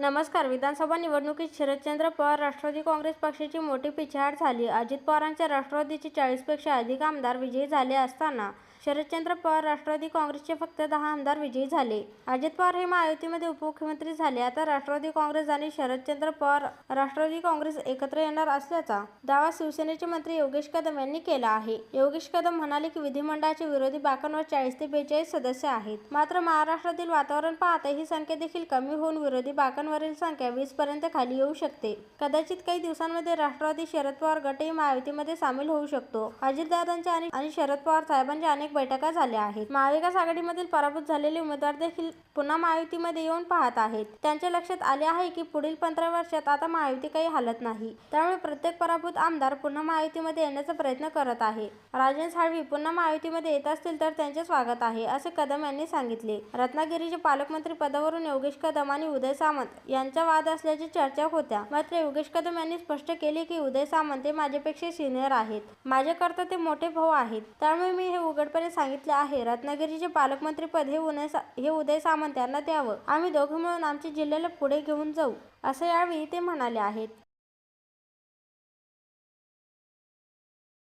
नमस्कार. विधानसभा निवडणुकीत शरदचंद्र पवार राष्ट्रवादी काँग्रेस पक्षाची मोठी पिछेहाट झाली. अजित पवारांच्या राष्ट्रवादीचे चाळीसपेक्षा अधिक आमदार विजयी झाले असताना शरदचंद्र पवार राष्ट्रवादी काँग्रेसचे फक्त दहा आमदार विजयी झाले. अजित पवार हे महायुतीमध्ये उपमुख्यमंत्री झाले. आता राष्ट्रवादी काँग्रेस आणि शरदचंद्र पवार राष्ट्रवादी काँग्रेस एकत्र येणार असल्याचा दावा शिवसेनेचे मंत्री योगेश कदम यांनी केला आहे. योगेश कदम म्हणाले की विधिमंडळाचे विरोधी बाकांवर चाळीस ते बेचाळीस सदस्य आहेत. मात्र महाराष्ट्रातील वातावरण पाहता ही संख्या देखील कमी होऊन विरोधी बाकांवरील संख्या वीस पर्यंत खाली येऊ शकते. कदाचित काही दिवसांमध्ये राष्ट्रवादी शरद पवार गटही महायुतीमध्ये सामील होऊ शकतो. अजितदादांच्या आणि आणि शरद पवार साहेबांच्या अनेक बैठका झाल्या आहेत. महाविकास आघाडीमधील पराभूत झालेले उमेदवार देखील पुन्हा महायुतीमध्ये येऊन पाहत आहेत. त्यांच्या लक्षात आले आहे की पुढील पंधरा वर्षात आता महायुती काही हालत नाही. त्यामुळे प्रत्येक पराभूत आमदार पुन्हा महायुतीमध्ये येण्याचा प्रयत्न करत आहे. राजन साळवी पुन्हा महायुतीमध्ये येत असतील तर त्यांचे स्वागत आहे असे कदम यांनी सांगितले. रत्नागिरीचे पालकमंत्री पदावरून योगेश कदम आणि उदय सामंत यांचा वाद असल्याची चर्चा होत्या. मात्र योगेश कदम यांनी स्पष्ट केले की उदय सामंत हे माझ्यापेक्षा सिनियर आहेत. माझ्याकरता ते मोठे भाऊ आहेत. त्यामुळे मी हे उघडपणे सांगितले आहे रत्नागिरीचे पालकमंत्रीपद हे उदय हे उदय सामंत यांना द्यावं. आम्ही दोघं मिळून आमच्या जिल्ह्याला पुढे घेऊन जाऊ असं यावेळी ते म्हणाले आहेत.